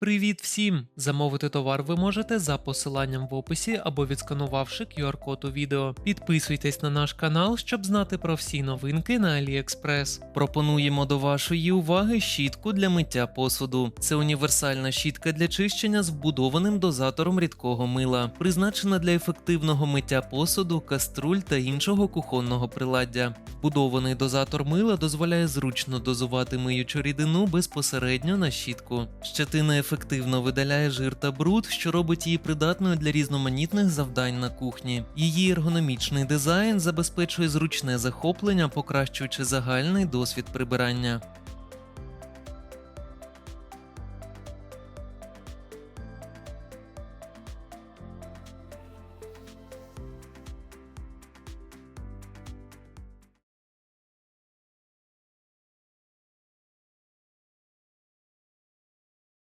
Привіт всім! Замовити товар ви можете за посиланням в описі або відсканувавши QR-код у відео. Підписуйтесь на наш канал, щоб знати про всі новинки на AliExpress. Пропонуємо до вашої уваги щітку для миття посуду. Це універсальна щітка для чищення з вбудованим дозатором рідкого мила, призначена для ефективного миття посуду, каструль та іншого кухонного приладдя. Вбудований дозатор мила дозволяє зручно дозувати миючу рідину безпосередньо на щітку. Щетина ефективно видаляє жир та бруд, що робить її придатною для різноманітних завдань на кухні. Її ергономічний дизайн забезпечує зручне захоплення, покращуючи загальний досвід прибирання.